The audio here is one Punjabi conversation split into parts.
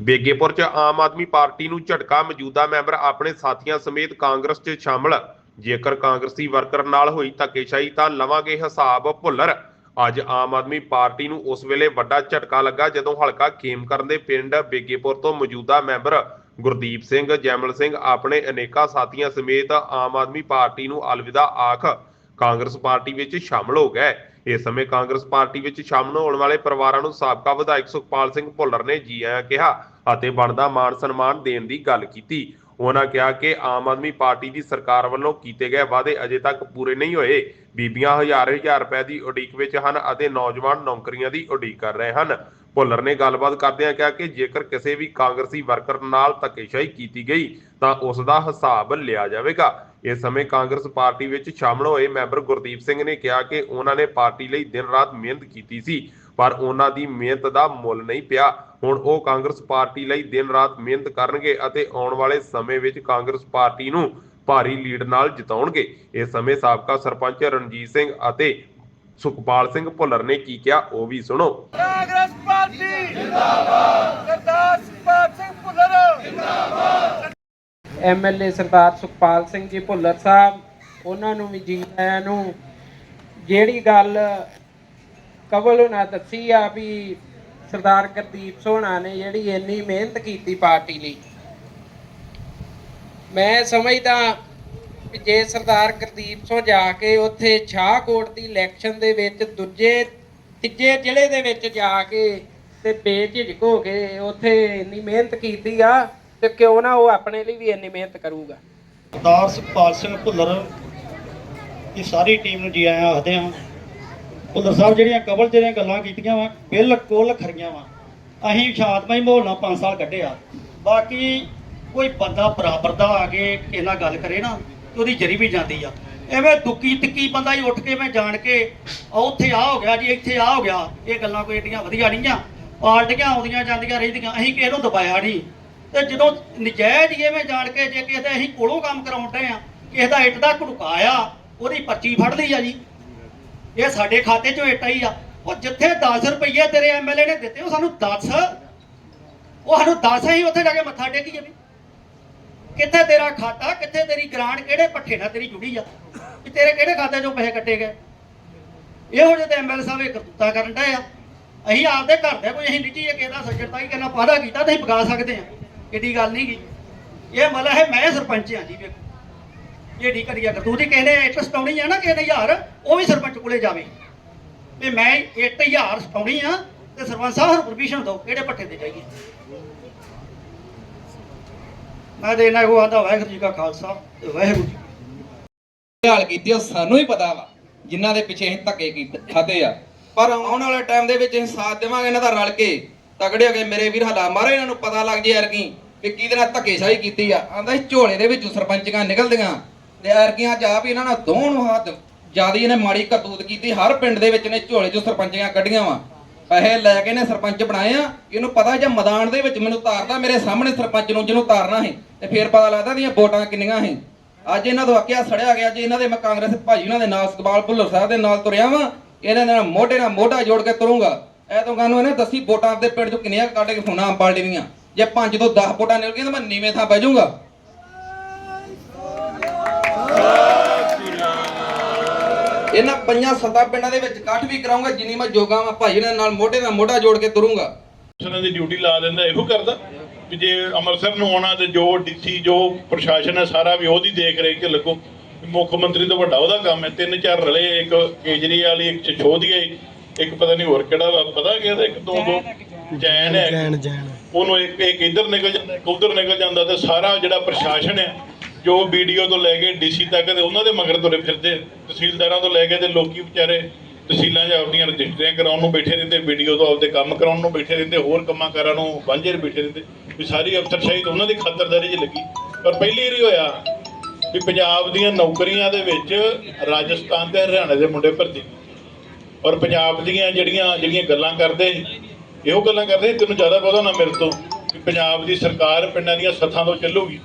ਬੇਗੇਪੁਰ 'ਚ ਆਮ ਆਦਮੀ ਪਾਰਟੀ ਨੂੰ ਝਟਕਾ ਮੌਜੂਦਾ ਮੈਂਬਰ ਆਪਣੇ ਸਾਥੀਆਂ ਸਮੇਤ ਕਾਂਗਰਸ 'ਚ ਸ਼ਾਮਲ। ਜੇਕਰ ਕਾਂਗਰਸੀ ਵਰਕਰ ਨਾਲ ਹੋਈ ਧੱਕੇਸ਼ਾਹੀ ਤਾਂ ਲਵਾਂਗੇ ਹਿਸਾਬ ਭੁੱਲਰ। ਅੱਜ ਆਮ ਆਦਮੀ ਪਾਰਟੀ ਨੂੰ ਉਸ ਵੇਲੇ ਵੱਡਾ ਝਟਕਾ ਲੱਗਾ ਜਦੋਂ ਹਲਕਾ ਖੇਮਕਰਨ ਦੇ ਪਿੰਡ ਬੇਗੇਪੁਰ ਤੋਂ ਮੌਜੂਦਾ ਮੈਂਬਰ ਗੁਰਦੀਪ ਸਿੰਘ, ਜੈਮਲ ਸਿੰਘ ਆਪਣੇ ਅਨੇਕਾਂ ਸਾਥੀਆਂ ਸਮੇਤ ਆਮ ਆਦਮੀ ਪਾਰਟੀ ਨੂੰ ਅਲਵਿਦਾ ਆਖ ਕਾਂਗਰਸ ਪਾਰਟੀ ਵਿੱਚ ਸ਼ਾਮਲ ਹੋ ਗਏ। ਇਸ ਸਮੇਂ ਕਾਂਗਰਸ ਪਾਰਟੀ ਵਿੱਚ ਸ਼ਾਮਲ ਹੋਣ ਵਾਲੇ ਪਰਿਵਾਰਾਂ ਨੂੰ ਸਾਬਕਾ ਵਿਧਾਇਕ ਸੁਖਪਾਲ ਸਿੰਘ ਭੁੱਲਰ ਨੇ ਜੀ ਆਇਆਂ ਕਿਹਾ ਅਤੇ ਬਣਦਾ ਮਾਣ ਸਨਮਾਨ ਦੇਣ ਦੀ ਗੱਲ ਕੀਤੀ। ਉਹਨਾਂ ਕਿਹਾ ਕਿ ਆਮ ਆਦਮੀ ਪਾਰਟੀ ਦੀ ਸਰਕਾਰ ਵੱਲੋਂ ਕੀਤੇ ਗਏ ਵਾਅਦੇ ਅਜੇ ਤੱਕ ਪੂਰੇ ਨਹੀਂ ਹੋਏ। ਬੀਬੀਆਂ ਹਜ਼ਾਰ ਹਜ਼ਾਰ ਰੁਪਏ ਦੀ ਉਡੀਕ ਵਿੱਚ ਹਨ ਅਤੇ ਨੌਜਵਾਨ ਨੌਕਰੀਆਂ ਦੀ ਉਡੀਕ ਕਰ ਰਹੇ ਹਨ। ਭੁੱਲਰ ਨੇ ਗੱਲਬਾਤ ਕਰਦਿਆਂ ਕਿਹਾ ਕਿ ਜੇਕਰ ਕਿਸੇ ਵੀ ਕਾਂਗਰਸੀ ਵਰਕਰ ਨਾਲ ਧੱਕੇਸ਼ਾਹੀ ਕੀਤੀ ਗਈ ਤਾਂ ਉਸ ਦਾ ਹਿਸਾਬ ਲਿਆ ਜਾਵੇਗਾ। ਇਸ ਸਮੇਂ ਕਾਂਗਰਸ ਪਾਰਟੀ ਵਿੱਚ ਸ਼ਾਮਲ ਹੋਏ ਮੈਂਬਰ ਗੁਰਦੀਪ ਸਿੰਘ ਨੇ ਕਿਹਾ ਕਿ ਉਹਨਾਂ ਨੇ ਪਾਰਟੀ ਲਈ ਦਿਨ ਰਾਤ ਮਿਹਨਤ ਕੀਤੀ ਸੀ, ਪਰ ਉਹਨਾਂ ਦੀ ਮਿਹਨਤ ਦਾ ਮੁੱਲ ਨਹੀਂ ਪਿਆ। ਹੁਣ ਉਹ ਕਾਂਗਰਸ ਪਾਰਟੀ ਲਈ ਦਿਨ ਰਾਤ ਮਿਹਨਤ ਕਰਨਗੇ ਅਤੇ ਆਉਣ ਵਾਲੇ ਸਮੇਂ ਵਿੱਚ ਕਾਂਗਰਸ ਪਾਰਟੀ ਨੂੰ ਭਾਰੀ ਲੀਡ ਨਾਲ ਜਿਤਾਉਣਗੇ। ਇਸ ਸਮੇਂ ਸਾਬਕਾ ਸਰਪੰਚ ਰਣਜੀਤ ਸਿੰਘ ਅਤੇ ਸੁਖਪਾਲ ਸਿੰਘ ਭੁੱਲਰ ਨੇ ਕੀ ਕਿਹਾ ਉਹ ਵੀ ਸੁਣੋ। ਕਾਂਗਰਸ ਪਾਰਟੀ ਜਿੰਦਾਬਾਦ ਸਰਦਾਰ ਸੁਖਪਾਲ ਸਿੰਘ ਭੁੱਲਰ ਐਮਐਲਏ ਸਰਦਾਰ ਸੁਖਪਾਲ ਸਿੰਘ ਜੀ ਭੁੱਲਰ ਸਾਹਿਬ, ਉਹਨਾਂ ਨੂੰ ਵੀ ਜੀ ਆਇਆਂ ਨੂੰ ਜਿਹੜੀ ਗੱਲ ਕਵਲ ਉਹਨਾਂ ਦੱਸੀ ਆ ਵੀ ਸਰਦਾਰ ਗੁਰਦੀਪ ਸੋਹਣਾ ਨੇ ਜਿਹੜੀ ਇੰਨੀ ਮਿਹਨਤ ਕੀਤੀ ਪਾਰਟੀ ਲਈ। ਮੈਂ ਸਮਝਦਾ ਕਿ ਜੇ ਸਰਦਾਰ ਗੁਰਦੀਪ ਸੋ ਜਾ ਕੇ ਉੱਥੇ ਸ਼ਾਹਕੋਟ ਦੀ ਇਲੈਕਸ਼ਨ ਦੇ ਵਿੱਚ ਦੂਜੇ, ਤੀਜੇ ਜ਼ਿਲ੍ਹੇ ਦੇ ਵਿੱਚ ਜਾ ਕੇ ਤੇ ਬੇਝਿਜਕ ਹੋ ਕੇ ਉੱਥੇ ਇੰਨੀ ਮਿਹਨਤ ਕੀਤੀ ਆ ਤੇ ਕਿਉਂ ਨਾ ਉਹ ਆਪਣੇ ਲਈ ਵੀ ਇੰਨੀ ਮਿਹਨਤ ਕਰੂਗਾ? ਸਰਦਾਰ ਸੁਖਪਾਲ ਸਿੰਘ ਭੁੱਲਰ ਦੀ ਸਾਰੀ ਟੀਮ ਨੂੰ ਜੀ ਆਇਆਂ ਆਖਦੇ ਹਾਂ। ਭੁੱਲਰ ਸਾਹਿਬ ਜਿਹੜੀਆਂ ਕਬਲ ਜਿਹੜੀਆਂ ਗੱਲਾਂ ਕੀਤੀਆਂ ਵਾ, ਬਿਲਕੁਲ ਖਰੀਆਂ ਵਾ। ਅਸੀਂ ਸ਼ਾਂਤਮਈ ਮਾਹੌਲ ਨਾਲ 5 ਸਾਲ ਕੱਢਿਆ ਬਾਕੀ ਕੋਈ ਬੰਦਾ ਬਰਾਬਰ ਦਾ ਆ ਕੇ ਕਿਸੇ ਨਾਲ ਗੱਲ ਕਰੇ ਨਾ ਉਹਦੀ ਜਰੀ ਵੀ ਜਾਂਦੀ ਆ। ਐਵੇਂ ਦੁੱਕੀ ਤਿੱਕੀ ਬੰਦਾ ਹੀ ਉੱਠ ਕੇ ਮੈਂ ਜਾਣ ਕੇ ਉੱਥੇ ਆ ਹੋ ਗਿਆ ਜੀ, ਇੱਥੇ ਆ ਹੋ ਗਿਆ। ਇਹ ਗੱਲਾਂ ਕੋਈ ਏਡੀਆਂ ਵਧੀਆ ਨਹੀਂ ਆ ਪਾਰਟੀਆਂ ਆਉਂਦੀਆਂ ਜਾਂਦੀਆਂ ਰਹਿੰਦੀਆਂ, ਅਸੀਂ ਕਿਸੇ ਨੂੰ ਦਬਾਇਆ ਨਹੀਂ। ਤੇ ਜਦੋਂ ਨਜਾਇਜ਼ ਹੀ ਐਵੇਂ ਜਾਣ ਕੇ ਜੇ ਕਿਸੇ ਦੇ ਅਸੀਂ ਕੋਲੋਂ ਕੰਮ ਕਰਾਉਣ ਡਏ ਆ ਕਿਸੇ ਦਾ ਇੱਟ ਦਾ ਘੜਕਾ ਆ, ਉਹਦੀ ਪਰਚੀ ਫੜ ਲਈ ਆ ਜੀ। ਇਹ ਸਾਡੇ ਖਾਤੇ 'ਚੋਂ ਇੱਟ ਆਈ ਆ। ਉਹ ਜਿੱਥੇ 10 ਰੁਪਏ ਤੇਰੇ ਐਮਐਲਏ ਨੇ ਦਿੱਤੇ, ਉਹ ਸਾਨੂੰ 10 ਉਹ ਸਾਨੂੰ 10 ਹੀ ਉੱਥੇ ਜਾ ਕੇ ਮੱਥਾ ਟੇਕੀਏ ਵੀ। ਕਿੱਥੇ ਤੇਰਾ ਖਾਤਾ, ਕਿੱਥੇ ਤੇਰੀ ਗ੍ਰਾਂਟ, ਕਿਹੜੇ ਪੱਠੇ ਨਾਲ ਤੇਰੀ ਜੁੜੀ ਆ? ਵੀ ਤੇਰੇ ਕਿਹੜੇ ਖਾਤੇ 'ਚੋਂ ਪੈਸੇ ਕੱਟੇ ਗਏ? ਇਹੋ ਜਿਹੇ ਤੇ ਐਮਐਲਏ ਸਾਹਿਬ ਇਹ ਕਰਤੂਤਾ ਕਰਨ ਡਏ ਆ। ਅਸੀਂ ਆਪਦੇ ਘਰ ਦੇ ਕੋਈ ਅਸੀਂ ਨਿੱਜੀ ਇਹ ਕਿਸੇ ਸੱਜਣਤਾ ਹੀ ਕਰਨਾ ਵਾਅਦਾ ਕੀਤਾ ਤੇ ਅਸੀਂ ਪਕਾ ਸਕਦੇ ਆ। ਕਿੱਡੀ ਗੱਲ ਨਹੀਂ ਗੀ। ਇਹ ਮਤਲਬ ਹੈ ਮੈਂ ਸਰਪੰਚ ਹਾਂ ਜੀ, ਵੇਖੋ। ਜਿਹੜੀ ਕਰੀਆ ਕਰਤੂਤ ਹੀ ਕਹਿੰਦੇ ਇੱਟ ਸਟਾਉਣੀ ਆ ਨਾ, ਕਿਸੇ ਨੇ ਹਜ਼ਾਰ, ਉਹ ਵੀ ਸਰਪੰਚ ਕੋਲੇ ਜਾਵੇ। ਵੀ ਮੈਂ ਇੱਟ ਹਜ਼ਾਰ ਸਟਾਉਣੀ ਆ ਤੇ ਸਰਪੰਚ ਸਾਹਿਬ ਨੂੰ ਪਰਮਿਸ਼ਨ ਦਿਓ, ਕਿਹੜੇ ਪੱਠੇ ਤੇ ਜਾਈਏ। ਮੈਂ ਤੇ ਇਹਨਾਂ ਕੋ ਆਂਦਾ, ਵਾਹਿਗੁਰੂ ਜੀ ਕਾ ਖਾਲਸਾ ਤੇ ਵਾਹਿਗੁਰੂ ਜੀ ਹਾਲ ਕੀਤੀ ਆ, ਸਾਨੂੰ ਹੀ ਪਤਾ ਵਾ, ਜਿਨ੍ਹਾਂ ਦੇ ਪਿੱਛੇ ਅਸੀਂ ਧੱਕੇ ਕੀਤੇ ਖਾਦੇ ਆ। ਪਰ ਆਉਣ ਵਾਲੇ ਟਾਈਮ ਦੇ ਵਿੱਚ ਅਸੀਂ ਸਾਥ ਦੇਵਾਂਗੇ ਇਹਨਾਂ ਦਾ ਰਲ ਕੇ। ਤਗੜੇ ਹੋ ਕੇ ਮੇਰੇ ਵੀਰ ਹਲਾ ਮਾਰੋ, ਇਹਨਾਂ ਨੂੰ ਪਤਾ ਲੱਗ ਜੇ ਯਾਰ ਕਿ। ਕਿਹਦੇ ਨਾਲ ਧੱਕੇਸ਼ਾਹੀ ਕੀਤੀ ਆ? ਆਂਦਾ ਝੋਲੇ ਦੇ ਵਿੱਚੋਂ ਸਰਪੰਚੀਆਂ ਨਿਕਲਦੀਆਂ। ਤੇ ਯਾਰਕੀਆਂ ਜਾ ਵੀ ਇਹਨਾਂ ਨਾਲ ਦੋਹਾਂ ਨੂੰ ਹੱਥ ਜ਼ਿਆਦਾ ਇਹਨੇ ਮਾੜੀ ਕਰਤੂਤ ਕੀਤੀ। ਹਰ ਪਿੰਡ ਦੇ ਵਿੱਚ ਨੇ ਝੋਲੇ ਚੋਂ ਸਰਪੰਚੀਆਂ ਕੱਢੀਆਂ ਵਾ। ਪੈਸੇ ਲੈ ਕੇ ਨੇ ਸਰਪੰਚ ਬਣਾਏ ਆ। ਇਹਨੂੰ ਪਤਾ ਜੇ ਮੈਦਾਨ ਦੇ ਵਿੱਚ ਮੈਨੂੰ ਤਾਰਦਾ ਮੇਰੇ ਸਾਹਮਣੇ ਸਰਪੰਚ ਨੂੰ ਜਿਹਨੂੰ ਤਾਰਨਾ ਸੀ। ਤੇ ਫੇਰ ਪਤਾ ਲੱਗਦਾ ਦੀਆਂ ਵੋਟਾਂ ਕਿੰਨੀਆਂ ਸੀ। ਅੱਜ ਇਹਨਾਂ ਤੋਂ ਆਕਿਆ ਸੜਿਆ ਗਿਆ ਜੇ ਇਹਨਾਂ ਦੇ ਮੈਂ ਕਾਂਗਰਸ ਭਾਜੀ ਉਹਨਾਂ ਦੇ ਨਾਲ ਸੁਖਪਾਲ ਭੁੱਲਰ ਸਾਹਿਬ ਦੇ ਨਾਲ ਤੁਰਿਆ ਵਾਂ, ਇਹਨਾਂ ਦੇ ਨਾਲ ਮੋਢੇ ਨਾਲ ਮੋਢਾ ਜੋੜ ਕੇ ਤੁਰੂੰਗਾ। ਇਹ ਤੋਂ ਕਾਨੂੰ ਇਹਨੇ ਦੱਸੀ ਵੋਟਾਂ ਆਪਦੇ ਪਿੰਡ ਚੋਂ ਕਿੰਨੀਆਂ ਕੱਢ ਕੇ ਫੋਨਾਂ ਆਮ ਪਾਰਟੀ ਦੀਆਂ। ਜੇ 5 ਤੋਂ 10 ਵੋਟਾਂ ਨਿਕਲ ਗਈਆਂ ਤਾਂ ਮੈਂ ਨੀਵੇਂ ਥਾਂ ਬਹਿ ਜਾਊਂਗਾ। ਇਹਨਾਂ ਪੰਜਾਂ ਸੱਤਾਂ ਪਿੰਡਾਂ ਦੇ ਵਿੱਚ ਇਕੱਠ ਵੀ ਕਰਾਉਂਗਾ ਜਿੰਨੀ ਮੈਂ ਜੋਗਾ ਮੈਂ ਭਾਜੀ ਦੇ ਨਾਲ ਮੋਢੇ ਨਾਲ ਮੋਢਾ ਜੋੜ ਕੇ ਤੁਰੂੰਗਾ। ਉਹਨਾਂ ਦੀ ਡਿਊਟੀ ਲਾ ਦਿੰਦਾ, ਇਹੋ ਕਰਦਾ ਵੀ ਜੇ ਅੰਮ੍ਰਿਤਸਰ ਨੂੰ ਆਉਣਾ ਤੇ ਜੋ ਡੀਸੀ, ਜੋ ਪ੍ਰਸ਼ਾਸਨ ਹੈ, ਸਾਰਾ ਵੀ ਉਹਦੀ ਦੇਖ ਰੇਖ ਚ ਲੱਗੋ। ਮੁੱਖ ਮੰਤਰੀ ਤੋਂ ਵੱਡਾ ਉਹਦਾ ਕੰਮ ਹੈ, ਤਿੰਨ ਚਾਰ ਰਲੇ, ਇੱਕ ਕੇਜਰੀਵਾਲ, ਇੱਕ ਚਛੋਦੀਆ ਇੱਕ ਪਤਾ ਨਹੀਂ ਹੋਰ ਕਿਹੜਾ ਪਤਾ ਕਿ ਇੱਕ ਦੋ ਦੋ ਜੈਨ ਹੈ। ਜੈਨ ਜੈਨ। ਉਹਨੂੰ ਇੱਕ ਇੱਕ ਇੱਧਰ ਨਿਕਲ ਜਾਂਦਾ ਇੱਕ ਉੱਧਰ ਨਿਕਲ ਜਾਂਦਾ ਤੇ ਸਾਰਾ ਜਿਹੜਾ ਪ੍ਰਸ਼ਾਸਨ ਹੈ ਜੋ ਵੀਡੀਓ ਤੋਂ ਲੈ ਕੇ ਡੀਸੀ ਤੱਕ ਤੇ ਉਹਨਾਂ ਦੇ ਮਗਰ ਤੁਰੇ ਫਿਰਦੇ। ਤਹਿਸੀਲਦਾਰਾਂ ਤੋਂ ਲੈ ਕੇ ਤੇ ਲੋਕੀ ਵਿਚਾਰੇ ਤਹਿਸੀਲਾਂ 'ਚ ਆਪਣੀਆਂ ਰਜਿਸਟਰੀਆਂ ਕਰਾਉਣ ਨੂੰ ਬੈਠੇ ਰਹਿੰਦੇ ਵੀਡੀਓ ਤੋਂ ਆਪਦੇ ਕੰਮ ਕਰਾਉਣ ਨੂੰ ਬੈਠੇ ਰਹਿੰਦੇ ਹੋਰ ਕੰਮਾਂ ਕਾਰਾਂ ਨੂੰ ਵਾਂਝੇ ਬੈਠੇ ਰਹਿੰਦੇ। ਵੀ ਸਾਰੀ ਅਫਸਰਸ਼ਾਹੀ ਤਾਂ ਉਹਨਾਂ ਦੀ ਖਾਤਰਦਾਰੀ 'ਚ ਲੱਗੀ। ਪਰ ਪਹਿਲੀ ਵਾਰੀ ਹੋਇਆ ਵੀ ਪੰਜਾਬ ਦੀਆਂ ਨੌਕਰੀਆਂ ਦੇ ਵਿੱਚ ਰਾਜਸਥਾਨ ਤੇ ਹਰਿਆਣਾ ਦੇ ਮੁੰਡੇ ਭਰਤੀ। ਔਰ ਪੰਜਾਬ ਦੀਆਂ ਜਿਹੜੀਆਂ ਜਿਹੜੀਆਂ ਗੱਲਾਂ ਕਰਦੇ ਇਹੋ ਗੱਲਾਂ ਕਰਦੇ ਤੈਨੂੰ ਜ਼ਿਆਦਾ ਪਤਾ ਨਾ ਮੇਰੇ ਤੋਂ ਪੰਜਾਬ ਦੀ ਸਰਕਾਰ ਪਿੰਡਾਂ ਦੀਆਂ ਸੱਥਾਂ ਤੋਂ ਚੱਲੂਗੀ।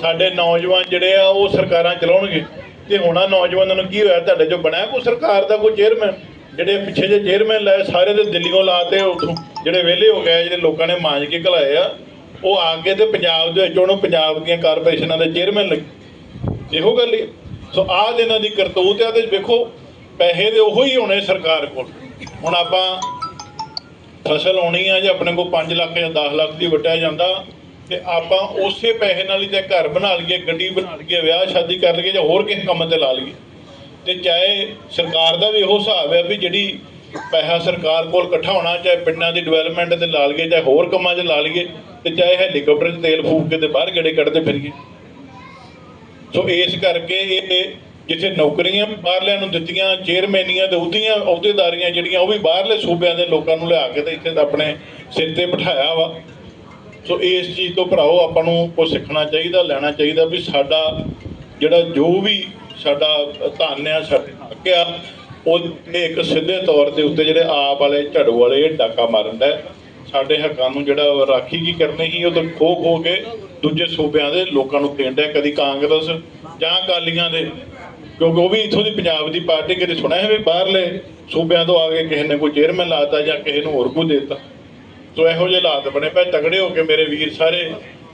ਸਾਡੇ ਨੌਜਵਾਨ ਜਿਹੜੇ ਆ, ਉਹ ਸਰਕਾਰਾਂ ਚਲਾਉਣਗੇ। ਤੇ ਹੋਣਾ ਨੌਜਵਾਨਾਂ ਨੂੰ ਕੀ ਹੋਇਆ, ਤੁਹਾਡੇ ਜੋ ਬਣਿਆ ਕੋਈ ਸਰਕਾਰ ਦਾ ਕੋਈ ਚੇਅਰਮੈਨ ਜਿਹੜੇ ਪਿੱਛੇ ਜੇ ਚੇਅਰਮੈਨ ਲਾਏ, ਸਾਰੇ ਦੇ ਦਿੱਲੀੋਂ ਲਾਤੇ ਉਥੋਂ ਜਿਹੜੇ ਵਿਹਲੇ ਹੋ ਗਏ ਜਿਹੜੇ ਲੋਕਾਂ ਨੇ ਮਾਂਜ ਕੇ ਘਲਾਏ ਆ, ਉਹ ਆ ਕੇ ਤੇ ਪੰਜਾਬ ਦੇ ਵਿੱਚ ਉਹਨੂੰ ਪੰਜਾਬ ਦੀਆਂ ਕਾਰਪੋਰੇਸ਼ਨਾਂ ਦੇ ਚੇਅਰਮੈਨ ਲੱਗੇ। ਇਹੋ ਗੱਲ ਹੀ ਸੋ ਆਹ ਇਹਨਾਂ ਦੀ ਕਰਤੂਤ ਆ ਤੇ ਵੇਖੋ, ਪੈਸੇ ਦੇ ਉਹੋ ਹੀ ਹੋਣੇ ਸਰਕਾਰ ਕੋਲ। ਹੁਣ ਆਪਾਂ ਫਸਲ ਆਉਣੀ ਆ ਜੇ ਆਪਣੇ ਕੋਲ 5 ਲੱਖ ਜਾਂ 10 ਲੱਖ ਦੀ ਵਟਿਆ ਜਾਂਦਾ ਤੇ ਆਪਾਂ ਉਸੇ ਪੈਸੇ ਨਾਲ ਹੀ ਤੇ ਘਰ ਬਣਾ ਲਈਏ, ਗੱਡੀ ਬਣਾ ਲਈਏ, ਵਿਆਹ ਸ਼ਾਦੀ ਕਰ ਲਈਏ ਜਾਂ ਹੋਰ ਕਿਸੇ ਕੰਮ ਤੇ ਲਾ ਲਈਏ। ਤੇ ਚਾਹੇ ਸਰਕਾਰ ਦਾ ਵੀ ਇਹੋ ਹਿਸਾਬ ਹੈ ਵੀ ਜਿਹੜੀ ਪੈਸਾ ਸਰਕਾਰ ਕੋਲ ਇਕੱਠਾ ਹੋਣਾ, ਚਾਹੇ ਪਿੰਡਾਂ ਦੀ ਡਿਵੈਲਪਮੈਂਟ ਤੇ ਲਾ ਲਈਏ, ਚਾਹੇ ਹੋਰ ਕੰਮਾਂ 'ਚ ਲਾ ਲਈਏ, ਤੇ ਚਾਹੇ ਹੈਲੀਕਾਪਟਰ 'ਚ ਤੇਲ ਫੂਕ ਕੇ ਤੇ ਬਾਹਰ ਗੇੜੇ ਕੱਢਦੇ ਫਿਰੀਏ। ਸੋ ਇਸ ਕਰਕੇ ਇਹ ਜਿੱਥੇ ਨੌਕਰੀਆਂ ਬਾਹਰਲਿਆਂ ਨੂੰ ਦਿੱਤੀਆਂ, ਚੇਅਰਮੈਨੀਆਂ ਤੇ ਉਹਦੀਆਂ ਅਹੁਦੇਦਾਰੀਆਂ ਜਿਹੜੀਆਂ, ਉਹ ਵੀ ਬਾਹਰਲੇ ਸੂਬਿਆਂ ਦੇ ਲੋਕਾਂ ਨੂੰ ਲਿਆ ਕੇ ਤੇ ਇੱਥੇ ਆਪਣੇ ਸਿਰ ਤੇ ਬਿਠਾਇਆ ਵਾ। ਸੋ ਇਸ ਚੀਜ਼ ਤੋਂ ਭਰਾਓ ਆਪਾਂ ਨੂੰ ਕੁਝ ਸਿੱਖਣਾ ਚਾਹੀਦਾ, ਲੈਣਾ ਚਾਹੀਦਾ ਵੀ ਸਾਡਾ ਜਿਹੜਾ ਜੋ ਵੀ ਸਾਡਾ ਧਨ ਆ, ਸਾਡੇ ਹੱਕ ਆ, ਉਹ ਇੱਕ ਸਿੱਧੇ ਤੌਰ ਦੇ ਉੱਤੇ ਜਿਹੜੇ ਆਪ ਵਾਲੇ ਝੜੂ ਵਾਲੇ ਇਹ ਡਾਕਾ ਮਾਰਨ ਦਾ ਸਾਡੇ ਹੱਕਾਂ ਨੂੰ ਜਿਹੜਾ ਰਾਖੀ ਕੀ ਕਰਨੀ ਸੀ, ਉਹ ਤਾਂ ਖੋ ਖੋ ਕੇ ਦੂਜੇ ਸੂਬਿਆਂ ਦੇ ਲੋਕਾਂ ਨੂੰ ਦੇਣ ਡਿਆ, ਕਦੀ ਕਾਂਗਰਸ ਜਾਂ ਅਕਾਲੀਆਂ ਦੇ। ਕਿਉਂਕਿ ਉਹ ਵੀ ਇੱਥੋਂ ਦੀ ਪੰਜਾਬ ਦੀ ਪਾਰਟੀ ਕਦੇ ਸੁਣਿਆ ਹੈ ਵੀ ਬਾਹਰਲੇ ਸੂਬਿਆਂ ਤੋਂ ਆ ਕੇ ਕਿਸੇ ਨੇ ਕੋਈ ਚੇਅਰਮੈਨ ਲਾਤਾ ਜਾਂ ਕਿਸੇ ਨੂੰ ਹੋਰ ਕੋਈ ਦੇਤਾ? ਸੋ ਇਹੋ ਜਿਹੇ ਹਾਲਾਤ ਬਣੇ ਪਏ, ਤਗੜੇ ਹੋ ਕੇ ਮੇਰੇ ਵੀਰ ਸਾਰੇ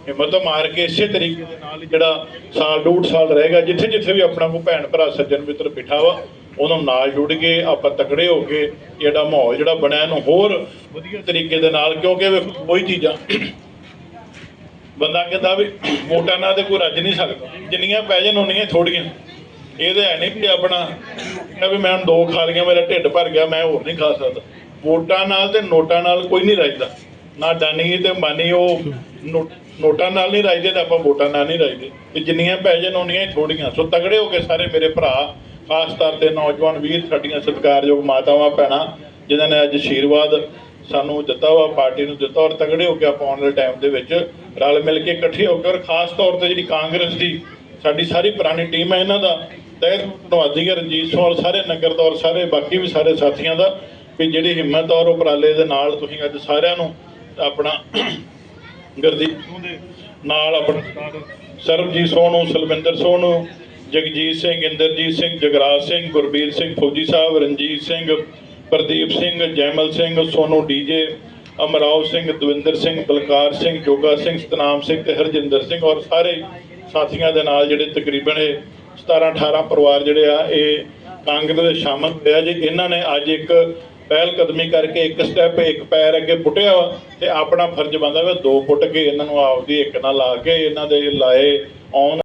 ਹਿੰਮਤ ਮਾਰ ਕੇ ਇਸੇ ਤਰੀਕੇ ਦੇ ਨਾਲ ਜਿਹੜਾ ਸਾਲ, ਡੂਢ ਸਾਲ ਰਹੇਗਾ ਜਿੱਥੇ ਜਿੱਥੇ ਵੀ ਆਪਣਾ ਕੋਈ ਭੈਣ ਭਰਾ, ਸੱਜਣ ਮਿੱਤਰ ਬਿਠਾ ਵਾ, ਉਹਨਾਂ ਨੂੰ ਨਾਲ ਜੁੜ ਕੇ ਆਪਾਂ ਤਕੜੇ ਹੋ ਕੇ ਜਿਹੜਾ ਮਾਹੌਲ ਜਿਹੜਾ ਬਣਿਆ ਇਹਨੂੰ ਹੋਰ ਵਧੀਆ ਤਰੀਕੇ ਦੇ ਨਾਲ, ਕਿਉਂਕਿ ਵੇਖੋ ਕੋਈ ਚੀਜ਼ਾਂ। ਬੰਦਾ ਕਹਿੰਦਾ ਵੀ ਮੋਟਾ ਨਾ ਤੇ ਕੋਈ ਰੱਜ ਨਹੀਂ ਸਕਦਾ। ਜਿੰਨੀਆਂ ਪੈ ਜਾਣ, ਉਨੀਆਂ ਥੋੜੀਆਂ ਇਹ ਤਾਂ ਹੈ ਨਹੀਂ ਵੀ ਆਪਣਾ ਕਹਿੰਦਾ ਵੀ ਮੈਂ ਹੁਣ ਦੋ ਖਾ ਲਈਆਂ, ਮੇਰਾ ਢਿੱਡ ਭਰ ਗਿਆ, ਮੈਂ ਹੋਰ ਨਹੀਂ ਖਾ ਸਕਦਾ। ਵੋਟਾਂ ਨਾਲ ਤੇ ਨੋਟਾਂ ਨਾਲ ਕੋਈ ਨਹੀਂ ਰੱਜਦਾ। ਨਾ ਡਾਨੀ ਤੇ ਮਾਨੀ ਉਹ ਨੋ- ਨੋਟਾਂ ਨਾਲ ਨਹੀਂ ਰੱਜਦੇ ਤੇ ਆਪਾਂ ਵੋਟਾਂ ਨਾਲ ਨਹੀਂ ਰੱਜਦੇ। ਤੇ ਜਿੰਨੀਆਂ ਪੈ ਜਾਣ, ਉਨੀਆਂ ਹੀ ਥੋੜੀਆਂ ਸੋ ਤਗੜੇ ਹੋ ਕੇ ਸਾਰੇ ਮੇਰੇ ਭਰਾ, ਖਾਸ ਤੌਰ ਤੇ ਨੌਜਵਾਨ ਵੀਰ, ਸਾਡੀਆਂ ਸਤਿਕਾਰਯੋਗ ਮਾਤਾਵਾਂ, ਭੈਣਾਂ, ਜਿਨ੍ਹਾਂ ਨੇ ਅੱਜ ਆਸ਼ੀਰਵਾਦ ਸਾਨੂੰ ਦਿੱਤਾ ਵਾ, ਪਾਰਟੀ ਨੂੰ ਦਿੱਤਾ, ਔਰ ਤਗੜੇ ਹੋ ਕੇ ਆਪਾਂ ਆਉਣ ਵਾਲੇ ਟਾਈਮ ਦੇ ਵਿੱਚ ਰਲ ਮਿਲ ਕੇ ਇਕੱਠੇ ਹੋ ਕੇ, ਔਰ ਖਾਸ ਤੌਰ ਤੇ ਜਿਹੜੀ ਕਾਂਗਰਸ ਦੀ ਸਾਡੀ ਸਾਰੀ ਪੁਰਾਣੀ ਟੀਮ ਹੈ, ਇਹਨਾਂ ਦਾ ਤਹਿ ਧੰਨਵਾਦੀ ਹੈ ਰਣਜੀਤ ਸਿੰਘ ਔਰ ਸਾਰੇ ਨਗਰ ਦਾ ਔਰ ਸਾਰੇ ਬਾਕੀ ਵੀ ਸਾਰੇ ਸਾਥੀਆਂ ਦਾ ਵੀ ਜਿਹੜੀ ਹਿੰਮਤ ਔਰ ਉਪਰਾਲੇ ਦੇ ਨਾਲ ਤੁਸੀਂ ਅੱਜ ਸਾਰਿਆਂ ਨੂੰ ਆਪਣਾ ਗੁਰਦੀਪ ਸਿੰਘ ਦੇ ਨਾਲ ਆਪਣਾ ਸਰਬਜੀਤ ਸੋਨੂ ਸਲਵਿੰਦਰ ਸੋਨੂ ਜਗਜੀਤ ਸਿੰਘ, ਇੰਦਰਜੀਤ ਸਿੰਘ, ਜਗਰਾਜ ਸਿੰਘ, ਗੁਰਬੀਰ ਸਿੰਘ, ਫੌਜੀ ਸਾਹਿਬ, ਰਣਜੀਤ ਸਿੰਘ, ਪ੍ਰਦੀਪ ਸਿੰਘ, ਜੈਮਲ ਸਿੰਘ, ਸੋਨੂ ਡੀਜੇ ਅਮਰਾਓ ਸਿੰਘ, ਦਵਿੰਦਰ ਸਿੰਘ, ਬਲਕਾਰ ਸਿੰਘ, ਜੋਗਾ ਸਿੰਘ, ਸਤਨਾਮ ਸਿੰਘ ਤੇ ਹਰਜਿੰਦਰ ਸਿੰਘ ਔਰ ਸਾਰੇ ਸਾਥੀਆਂ ਦੇ ਨਾਲ ਜਿਹੜੇ ਤਕਰੀਬਨ ਇਹ 17 18 ਪਰਿਵਾਰ ਜਿਹੜੇ ਆ, ਇਹ ਕਾਂਗਰਸ ਦੇ ਸ਼ਾਮਲ ਹੋਇਆ ਜੀ ਇਹਨਾਂ ਨੇ ਅੱਜ ਇੱਕ ਪਹਿਲ ਕਦਮੀ ਕਰਕੇ ਇੱਕ ਸਟੈਪ ਇੱਕ ਪੈਰ ਅੱਗੇ ਪੁੱਟਿਆ ਵਾ, ਤੇ ਆਪਣਾ ਫਰਜ਼ ਬਣਦਾ ਵਾ ਦੋ ਪੁੱਟ ਕੇ ਇਹਨਾਂ ਨੂੰ ਆਪਦੀ ਇੱਕ ਨਾਲ ਲਾ ਕੇ ਇਹਨਾਂ ਦੇ ਲਾਏ ਆਉਣ